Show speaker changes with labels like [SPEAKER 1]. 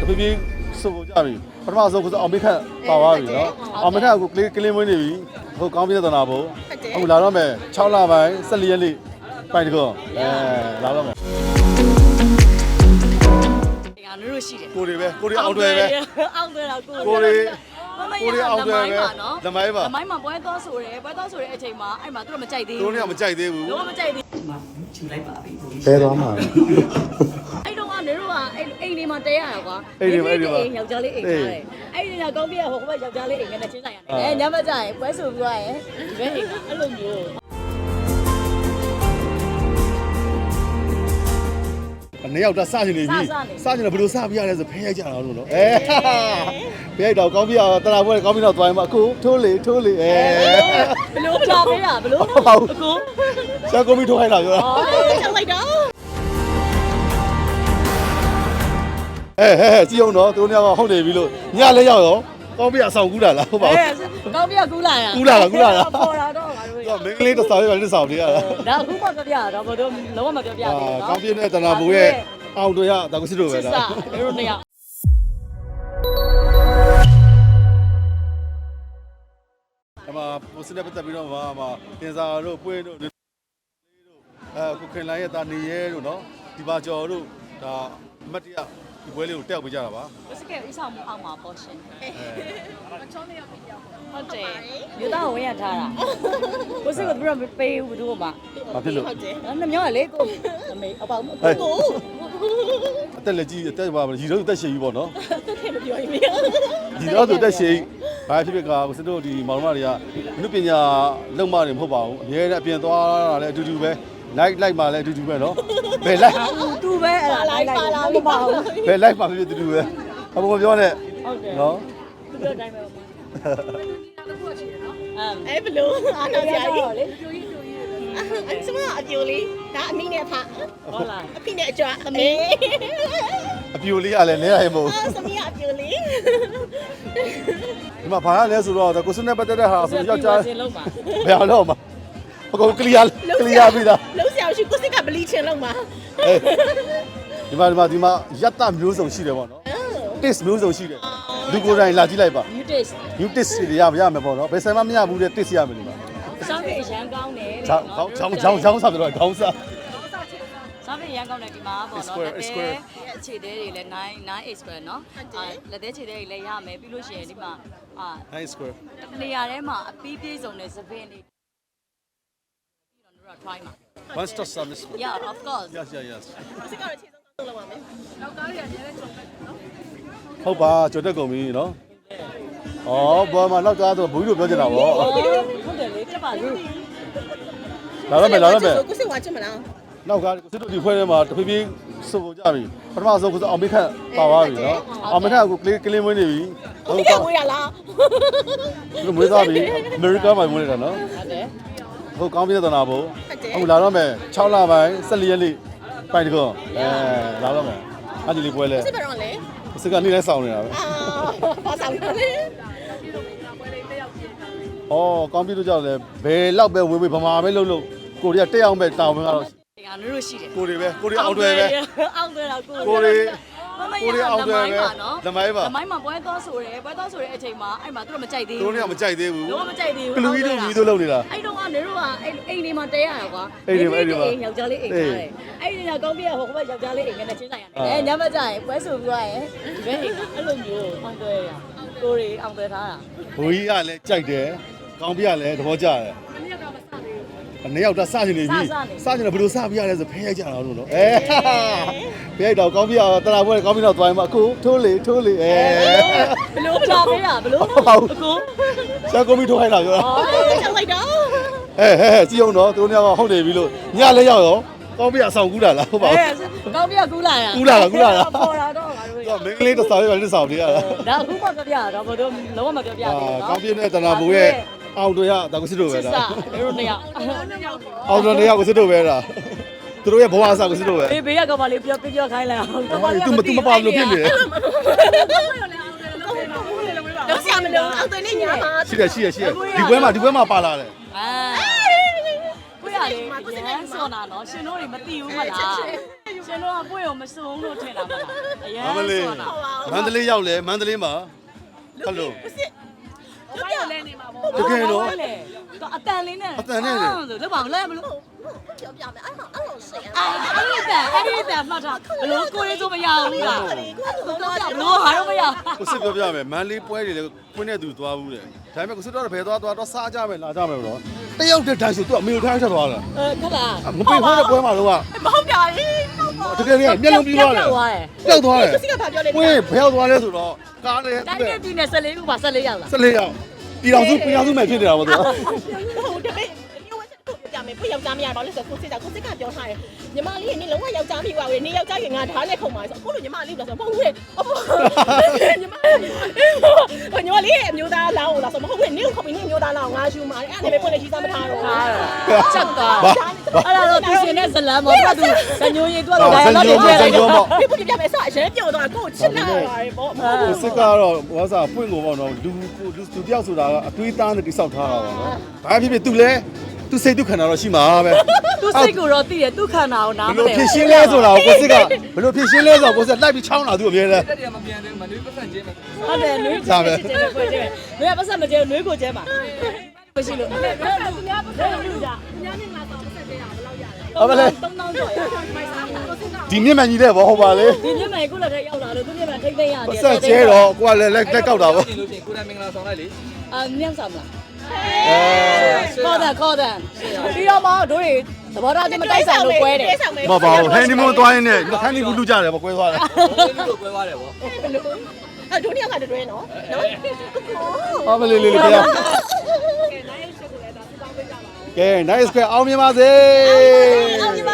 [SPEAKER 1] တဖြည်းဖြည်းစုပ်ကြပြီပထမဆုံးကိုအောင်မေခတ်ပါသွားပြီနော်အောင်မေခတ်ကိုကလေးကလေးမွေးနေပြီဟိုကောင်းပြဿနာဘုံအခုလာတော့မယ်6လပိုင်း14ရက်နေ့ပိုင်တကောအဲလာတော့မယ်
[SPEAKER 2] ငါတို့တို့ရှိတယ်
[SPEAKER 1] ကိုတွေပဲကိုတွေအောက်တွေပဲ
[SPEAKER 2] အောက်တွေတော့ကို
[SPEAKER 1] ကိုတွေကို
[SPEAKER 2] ရီအောင်
[SPEAKER 1] တ
[SPEAKER 2] ယ်
[SPEAKER 1] ပဲလမိုင်းပါ
[SPEAKER 2] လမိုင်းမှာပွဲတော့ဆိုတယ်ပွဲတော့ဆိုတဲ့အချိန်မှာအဲ့မှာသူတို့မကြိုက်သေးဘူး
[SPEAKER 1] သူတို့ကမကြိုက်သေးဘူး
[SPEAKER 2] သူတို့မကြိုက်သေး
[SPEAKER 3] ဘူးဒီမှာယူလို
[SPEAKER 2] က်ပါပြီဘယ်သွားမှာလဲ အဲ့အိမ်လေးမှာတဲရတာကွာ
[SPEAKER 1] အိမ်တွေမှာအိမ်တွေမှာ
[SPEAKER 2] အိမ်ယောက်ျားလေးအိမ်ထားတယ်အဲ့ဒီကကောင်းပြဟိုဘက်ယောက်ျားလေးအိမ်နဲ့ချင်းဆိုင်ရတယ်အဲညမကြရင်ပွဲဆိုပြီးသွားရင်ဒီဘက်အိမ်ကအဲ့လိုမျိုး
[SPEAKER 1] အနေရောက်တာစချင်နေပြီ
[SPEAKER 2] စစနေ
[SPEAKER 1] စချင်တယ်ဘယ်လိုစပြရလဲဆိုဖဲရိုက်ကြတာလို့နော်အဲဖဲရိုက်တော့ကောင်းပြတော့တရာပွဲကောင်းပြတော့သွားရင်မအခုထိုးလေထိုးလေအဲ
[SPEAKER 2] ဘလို့ကြာပေးတာဘလို့
[SPEAKER 1] ဟုတ်
[SPEAKER 2] အကို
[SPEAKER 1] ရှာကောင်းပြထိုးခိုင်းတာပြောတာ
[SPEAKER 2] အော်ချက်လိုက်တော့
[SPEAKER 1] အဲဟဲဟဲကြည့်အောင်တော့သူတို့ကဟုတ်နေပြီလို့ညလည်းရောက်ရောကောင်းပြအဆောင်ကူးတာလားဟုတ်ပါဘူး
[SPEAKER 2] ကောင်းပြကူးလာရ
[SPEAKER 1] ကူးလာတာကူးလာတာ
[SPEAKER 2] ပေါ်လာတော့ငါတို့ရ
[SPEAKER 1] တော့မင်းကလေးတစ်ဆောင်ရတစ်ဆောင်တည်းရတာ
[SPEAKER 2] ဒါအခုမှပြောပြတာတော့ဘယ်တော့လုံးဝမပြောပြ
[SPEAKER 1] အာ
[SPEAKER 2] သေးဘူးနော်
[SPEAKER 1] ကောင်းပြနဲ့တနာဘူရဲ့အောင်တွေရတာကိုစစ်တို့ပဲ
[SPEAKER 2] စစ်
[SPEAKER 1] ဒါ
[SPEAKER 2] စားတို့နှစ်ယောက်
[SPEAKER 1] အမပိုစနဲ့ပတ်သက်ပြီးတော့မှာမှာတင်စာတို့ပွင့်တို့လေးတို့အဲကိုခင်လိုင်းရဲ့တာနေရဲတို့နော်ဒီပါကျော်တို့ဒါအမတ်တရ ဒီပွဲလေးကိုတက်ပေးကြတာပါ
[SPEAKER 2] ဘစကဲဥဆောင်မှုအောင်မှာပေါ့ရှင်
[SPEAKER 1] အဲ
[SPEAKER 2] ဟုတ်တယ်မြို့သားကိုဝင်ရထားတာဘစကဘယ်ပေးဘူးတို့မှာ
[SPEAKER 1] ဘာဖြစ်လို့
[SPEAKER 2] အဲ့နှမျောလေကိုအမေအပေါင်းကို
[SPEAKER 1] အသက်လက်ကြီးအသက်ပါရီတော့အသက်ရှည်ကြီးပေါ့နော်
[SPEAKER 2] တက်တယ်မပြောရင်မရ
[SPEAKER 1] ဒီတော့သူအသက်ရှည်ဘာဖြစ်ဖြစ်ကကိုစစ်တို့ဒီမောင်မတွေကလူပညာလုံမတွေမဟုတ်ပါဘူးအများနဲ့အပြင်သွားတာလည်းအတူတူပဲ like like မှလည်းအတူတူပဲနော်ဘယ် like
[SPEAKER 2] သူပဲအဲ့ဒါလိုက်လိုက်မပါဘူး
[SPEAKER 1] ဘယ် like မှဖြစ်ဖြစ်အတူတူပဲအပေါ်မပြောနဲ့
[SPEAKER 2] ဟုတ်တယ်
[SPEAKER 1] နော်
[SPEAKER 2] သူတို့တိုင်းပဲအမ်
[SPEAKER 4] အဲဘလို့အားတော့ကြာကြီး
[SPEAKER 2] လေ
[SPEAKER 4] အဲ့စမအပြိုလေးဒါအမိနဲ့ဖ
[SPEAKER 2] ဟုတ်လား
[SPEAKER 4] အဖိနဲ့အကြွသမီး
[SPEAKER 1] အပြိုလေးကလည်းနဲရမဟုတ်
[SPEAKER 4] အာသမီးကအပြိုလေး
[SPEAKER 1] ဒီမှာဘာလဲဆိုတော့ကိုစနဲ့ပတ်သက်တဲ့ဟာဆိုယောက်ျား
[SPEAKER 2] စင်လုံးပါ
[SPEAKER 1] ဘယ်အောင်မှာ အကုန်ကလျာကလျာပြီးသား
[SPEAKER 4] လုံးစရာရှိကိုစစ်ကဘလီချင်လုံးမှာ
[SPEAKER 1] ဒီမှာဒီမှာဒီမှာယတမျိုးစုံရှိတယ်ပေါ့နော် taste မျိုးစုံရှိတယ်လူကိုယ်တိုင်လာကြည့်လိုက်ပါ
[SPEAKER 2] new taste
[SPEAKER 1] new taste တွေရရမယ်ပေါ့နော်ဘယ်ဆိုင်မှမရဘူးတဲ့ taste ရမယ်ဒီမှာ
[SPEAKER 2] စောင်းရရန်ကောင်းတယ်
[SPEAKER 1] ချောင်းချောင်းချောင်းချောင်းစားတယ်တော့ခေါင်းစား
[SPEAKER 2] စောင်းရရန်ကောင်းတယ်ဒီမှာပေါ့နော်
[SPEAKER 1] Square,
[SPEAKER 2] လက်
[SPEAKER 1] square
[SPEAKER 2] သေးအခြေသေးတွေလည်း9 9 square နော်အာလက်သေးခြေသေးတွေလည်းရမယ်ပြီးလို့ရှိရင်ဒီမှာအာ
[SPEAKER 1] nice square
[SPEAKER 2] နေရာထဲမှာအပီးပြေးစုံတဲ့သပင်းလေးပြီးတော့တို့က try မှာ
[SPEAKER 1] one stop service
[SPEAKER 2] yeah of course
[SPEAKER 1] yes yes yes
[SPEAKER 4] ကိုစစ်ကတော့ခြေဆုံးလုံးပါမယ်
[SPEAKER 1] ဟုတ်ပါကြွတက်ကုန်ပြီနော်ဩဘောမှာနောက်သားဆိုဘူးကြီးတို့ပြောချင်တာဗော
[SPEAKER 2] ဟုတ်တယ်လေတက်ပါလို့
[SPEAKER 1] လာတော့မယ်လာတော့မယ်
[SPEAKER 4] ကိုစစ်ဝါချင်မလား
[SPEAKER 1] နောက်ကကိုစစ်တို့ဒီဖွဲထဲမှာတဖြည်းဖြည်းစုပ်ကုန်ကြပြီပထမဆုံးကအောင်မေခန့်ပါသွားပြီနော်အောင်မေခန့်ကကလေးကလေးမွေးနေပြီ
[SPEAKER 4] အမိကဝေးရလား
[SPEAKER 1] သူမွေးသွားပြီအမေရိကန်မှာမွေးနေတာနော်
[SPEAKER 2] ဟုတ်တယ်
[SPEAKER 1] ဟိုကောင်းပြသနာဖို့အခုလာတော့မယ်6လပိုင်း14ရက်နေ့ပိုင်တကောအဲလာတော့မယ်အဲ့ဒီလေးပွဲလဲ
[SPEAKER 4] စစ်ဘယ်တော့လဲ
[SPEAKER 1] စကနေလဲစောင်းနေတာပဲ
[SPEAKER 4] အာဘာဆောင်လဲ
[SPEAKER 1] ဩကောင်းပြလို့ကြောက်လဲဘယ်လောက်ပဲဝင်ဝင်ဗမာပဲလှုပ်လှုပ်ကိုရီးယားတက်အောင်ပဲတောင်းဝင်ကတော့
[SPEAKER 2] ငါတို့ရှိတယ်
[SPEAKER 1] ကိုရီပဲကိုရီအောင်တွေပဲ
[SPEAKER 2] အောင်တွေတော့ကို
[SPEAKER 1] ကိုရီ
[SPEAKER 2] မမ
[SPEAKER 1] ကို
[SPEAKER 2] ရ
[SPEAKER 1] ရီအောင်တွေပဲ
[SPEAKER 2] နော်
[SPEAKER 1] လမိုင်းပါ
[SPEAKER 2] လမိုင်းမှာပွဲတော့ဆိုတယ်ပွဲတော့ဆိုတဲ့အချိန်မှာအဲ့မှာသူတို့မကြိုက်သေး
[SPEAKER 1] တို့
[SPEAKER 2] ဘူး
[SPEAKER 1] เนี่ยမကြိုက်သေးဘူး
[SPEAKER 2] လုံးဝမကြိုက်သေးဘူး
[SPEAKER 1] ကလူကြီးတို့ကြီးတို့လုံနေတာ
[SPEAKER 2] အဲ့တော့ကနေတော့အဲ့အိမ်လေးမှာတဲရတာကွာ
[SPEAKER 1] အိမ်တွေမှာအိမ်တွေမှာ
[SPEAKER 2] အိမ်ယောက်ျားလေးအိမ်ထားတယ်အဲ့ဒီကကောင်းပြဟိုဘက်ယောက်ျားလေးအိမ်နဲ့ချင်းဆိုင်ရတယ်အဲညမကြရင်ပွဲဆိုပြီးသွားရင်ဒီဘက်အိမ်ကအဲ့လိုမျိုးအောင်တွေရကိုရီအောင်တွေထားတာ
[SPEAKER 1] ဘိုးကြီးကလည်းကြိုက်တယ်ကောင်းပြလည်းသဘောကျတယ် အနေရောက်တာစချင်နေပြီစချင်တယ်ဘယ်လိုစပြရလဲဆိုဖဲရိုက်ကြတာလို့နော်အဲဖဲရိုက်တော့ကောင်းပြတရာပွဲကောင်းပြတော့သွားရင်မအခုထိုးလေထိုးလေအဲ
[SPEAKER 2] ဘလို့ကြာပေးတာဘလို့
[SPEAKER 1] ဟုတ်ပါဘူး
[SPEAKER 2] အကို
[SPEAKER 1] ရှာကောင်းပြထိုးခိုင်းတာပြောတာ
[SPEAKER 4] ချက်လိုက်တော့
[SPEAKER 1] အဲဟဲဟဲကြည့်အောင်တော့သူတို့ကဟုတ်နေပြီလို့ညလည်းရောက်ရောကောင်းပြအဆောင်ကူးတာလားဟုတ်ပါဘူး
[SPEAKER 2] ကောင်းပြကူးလာရ
[SPEAKER 1] ကူးလာတာကူးလာတာ
[SPEAKER 2] ပေါ်လာတော့ငါတို့ရ
[SPEAKER 1] တော့မင်းကလေးတစ်ဆောင်ရတစ်ဆောင်တည်းရတာ
[SPEAKER 2] ဒါအခုမှပြောပြတာတော့ဘယ်တော့လုံးဝမပြောပြ
[SPEAKER 1] အာ
[SPEAKER 2] သေးဘူးနော်
[SPEAKER 1] ကောင်းပြနဲ့တနာဘူရဲ့ အောင်တွေရတာကိုစစ်တို့ပဲ
[SPEAKER 2] စစ်
[SPEAKER 1] ဒါ
[SPEAKER 2] စားတို့နှစ်ယောက်
[SPEAKER 1] အောင်တွေနေရာကိုစစ်တို့ပဲဒါသူတို့ရဲ့ဘဝအစားကိုစစ်တို့ပဲ
[SPEAKER 2] ဘေးဘေးကကောင်မလေးပြောပြောခိုင်းလိုက်အောင်
[SPEAKER 1] ဘာလဲ तू မ तू မပါလို့ဖြစ်နေတယ်
[SPEAKER 4] လုံးစရာမလိုအောက်သွင်းနေညာမှာ
[SPEAKER 1] ရှိတယ်ရှိတယ်ရှိတယ်ဒီပွဲမှာဒီပွဲမှာပါလာတယ်
[SPEAKER 2] အာကိုရလေရန်စောနာနော်ရှင်တို့တွေမသိဘူးမလားရှင်တို့ကပွင့်ကိုမစုံလို့ထင်တာမလားအရန်
[SPEAKER 1] မမလေး
[SPEAKER 2] စောနာ
[SPEAKER 1] မန္တလေးရောက်လဲမန္တလေးမှာဟယ်လို
[SPEAKER 2] ဘိုင်းလဲနေမှာပေါ့
[SPEAKER 1] တကယ်တော့
[SPEAKER 2] လေတော့အတန်လေးနဲ့
[SPEAKER 1] အတန်နဲ့လေ
[SPEAKER 2] ဆိုလောက်ပါမလဲမလို့
[SPEAKER 4] ပြောပြမယ်အဲ့တော့အဲ့လိုစိတ်
[SPEAKER 2] အဲ့ဒီတန်အဲ့ဒီတန်မှတ်ထားဘလို့ကိုရေးဆိုမရဘူးလား
[SPEAKER 4] ကိုကတော့တော့ပြ
[SPEAKER 2] ဘလို့ဟာတော့မရ
[SPEAKER 1] ကိုစစ်ပြောပြမယ်မန္တလေးပွဲတွေလည်းခွင်းတဲ့သူသွားဘူးတဲ့ဒါပေမဲ့ကိုစစ်တော့ဘယ်သွားသွားတော့စားကြမယ်လာကြမယ်တော့တယောက်တည်းတိုင်းဆိုသူအမေတို့ထိုင်းချက်သွားတာ
[SPEAKER 2] အဲခလား
[SPEAKER 1] မပြေခေါ်တဲ့ပွဲမှာတော့
[SPEAKER 4] မဟုတ်တာလေ
[SPEAKER 1] တကယ်ကြီးမျက်လုံးပြီးသွားတယ်ပျောက်သွားတယ်
[SPEAKER 4] စိတ်ကဘာပြောလဲ
[SPEAKER 1] ပွဲဘယ်ရောက်သွားလဲဆိုတော့ကားလည်း
[SPEAKER 2] တိုင်းပြည်ပြည်နဲ့14ခုပါ14ရောက်လား
[SPEAKER 1] 14ရောက်ပြည်တော်စုပြည်တော်စုမဲ့ဖြစ်နေတာပေါ့သူ
[SPEAKER 4] ဟုတ်တယ်ပဲညဝက်ချက်ကိုပြ မယ်ဖွယောက်ျားမရပါလို့ဆိုကိုစစ်တာကိုစစ်ကပြောထားတယ်ညီမလေးကနေလုံးဝယောက်ျားမိပါပဲနေယောက်ျားကငါဓာတ်နဲ့ခုံပါဆိုအခုလိုညီမလေးလို့ဆိုမဟုတ်ဘူးလေအဖေညီမညီမလေးအမျိုးသားလောင်းလာဆိုမဟုတ်ဘူးနေခုံပြီးနေမျိုးသားလောင်းငါရှူမှာအဲ့ဒါနဲ့ပဲဖွင့်လေကြီးစားမထားတော့
[SPEAKER 2] ဟာချက်သွားအဲ့ဒါတော့သူရှင်တဲ့ဇလန်မောသူကသူဇညိုရီသူကတော့ဒါတော့ပြည့်လိုက်တော့
[SPEAKER 4] ဒီပုံပြပြမယ်ဆိုအရင်ပြောတော့ကိုချစ်လာပါတယ်ပေါ့
[SPEAKER 1] ကိုစစ်ကတော့ဟောစားပွင့်ကိုပေါ့နော်လူလူလူတယောက်ဆိုတာကအတွေးသားနဲ့တိဆောက်ထားတာပါနော်ဘာဖြစ်ဖြစ်သူလဲ သူစိတ်ဒုက္ခနာတော့ရှိမှာပဲ
[SPEAKER 2] သူစိတ်ကိုတော့သိတယ်သူခန္ဓာကိုနား
[SPEAKER 1] ဘ
[SPEAKER 2] မ
[SPEAKER 1] လို့
[SPEAKER 2] လဲ
[SPEAKER 1] ဖြစ်ရှင်းလဲဆိုတာကိုကိုစစ်ကဘလို့ဖြစ်ရှင်းလဲဆိုတော့ကိုစစ်လိုက်ပြီးချောင်းလာသူအမြဲတမ်း
[SPEAKER 5] တက်တယ်မပြန်သေးဘူးမနှွေးပတ်စံချင်းပဲ
[SPEAKER 2] ဟုတ်တယ်နွေးချစ်ချစ်ချစ်ဖွင့်ချင်နွေးကပတ်စံမကျဲနွေးကိုကျဲမှာမရှိလို့အဲ့ဒါသူများပတ်စံလူကြ
[SPEAKER 1] ဟုတ်ပါလေ
[SPEAKER 2] 3000ကျော်ရ
[SPEAKER 1] ဒီမြင့်မှန်ကြီးတဲ့ဘောဟုတ်ပါလေ
[SPEAKER 2] ဒီညမိုင်ကိုလည်းထရောက်လာလို့သူညမိုင်ထိမ့်သိမ့်ရတယ်
[SPEAKER 1] ပတ်ဆက်ကျဲတော့ကိုကလည်းလက်လက်ကောက်တာပေါ့
[SPEAKER 5] ကျင်လို့ချင်းကိုရမင်္ဂလာဆောင်လိုက်လေ
[SPEAKER 2] အာမြတ်ဆောင်မလား
[SPEAKER 1] အဲ
[SPEAKER 2] ခေါ် တယ်ခေါ်တယ်ပြီးတော့မှတို့တွေသဘောထားချင်းမတိုက်ဆိုင်လို့ကွဲတယ်
[SPEAKER 1] မပါဘူးဟန်နီမွန်းသွားရင်းနဲ့ခန်းဒီဘူးလူကြတယ်ပေါ့ကွဲသွားတယ်
[SPEAKER 5] ဘိုးလေးလို့ကွဲသွားတယ်ဗော
[SPEAKER 4] အဲ့ဒုနီယောကတွဲနော်နော်
[SPEAKER 1] ဟောမလေးလေးလေးတရားကဲ nice ကအောင်မြင်ပါစေ
[SPEAKER 4] အောင်ညီပါစေ